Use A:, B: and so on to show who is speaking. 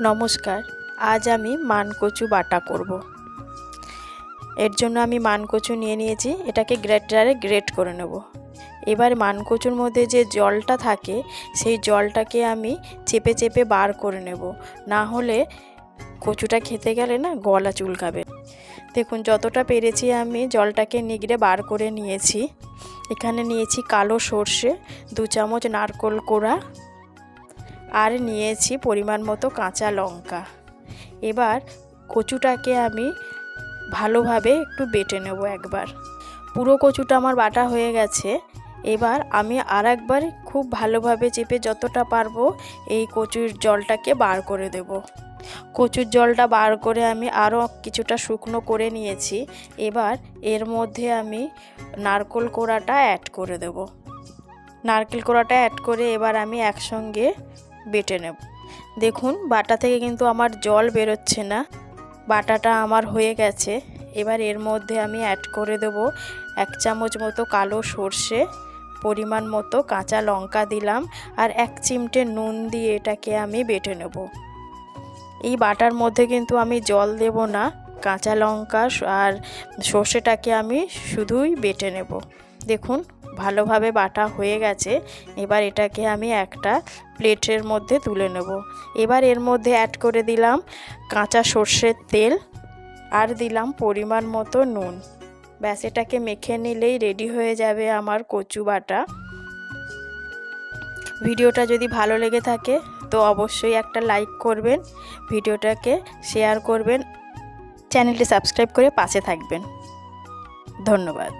A: নমস্কার, আজ আমি মানকচু বাটা করব। এর জন্য আমি মানকচু নিয়ে নিয়েছি, এটাকে গ্রেটারে গ্রেট করে নেব। এবার মানকচুর মধ্যে যে জলটা থাকে, সেই জলটাকে আমি চেপে চেপে বার করে নেব। না হলে কচুটা খেতে গেলে না গলা চুলকাবে। দেখুন, যতটা পেরেছি আমি জলটাকে নিগড়ে বার করে নিয়েছি। এখানে নিয়েছি কালো সর্ষে, দু চামচ নারকোল কোড়া আর নিয়েছি পরিমাণ মতো কাঁচা লঙ্কা। এবার কচুটাকে আমি ভালোভাবে একটু বেটে নেব একবার। পুরো কচুটা আমার বাটা হয়ে গেছে। এবার আমি আর একবার খুব ভালোভাবে চেপে যতটা পারব এই কচুর জলটাকে বার করে দেব। কচুর জলটা বার করে আমি আরও কিছুটা শুকনো করে নিয়েছি। এবার এর মধ্যে আমি নারকোল কোড়াটা অ্যাড করে দেব। নারকেল কোড়াটা অ্যাড করে এবার আমি একসঙ্গে বেটে নেব। দেখুন, বাটা থেকে কিন্তু আমার জল বেরোচ্ছে না। বাটাটা আমার হয়ে গেছে। এবার এর মধ্যে আমি অ্যাড করে দেব এক চামচ মতো কালো সর্ষে, পরিমাণ মতো কাঁচা লঙ্কা দিলাম আর এক চিমটে নুন দিয়ে এটাকে আমি বেটে নেব। এই বাটার মধ্যে কিন্তু আমি জল দেব না। কাঁচা লঙ্কা আর সর্ষেটাকে আমি শুধুই বেটে নেব। দেখুন ভালোভাবে বাটা হয়ে গেছে, এবার এটাকে আমি একটা প্লেটের মধ্যে তুলে নেব। এবার এর মধ্যে অ্যাড করে দিলাম কাঁচা সর্ষের তেল আর দিলাম পরিমাণ মতো নুন। ব্যাস, এটাকে মেখে নিলেই রেডি হয়ে যাবে আমার কচু বাটা। ভিডিওটা যদি ভালো লেগে থাকে তো অবশ্যই একটা লাইক করবেন, ভিডিওটাকে শেয়ার করবেন, চ্যানেলটি সাবস্ক্রাইব করে পাশে থাকবেন। ধন্যবাদ।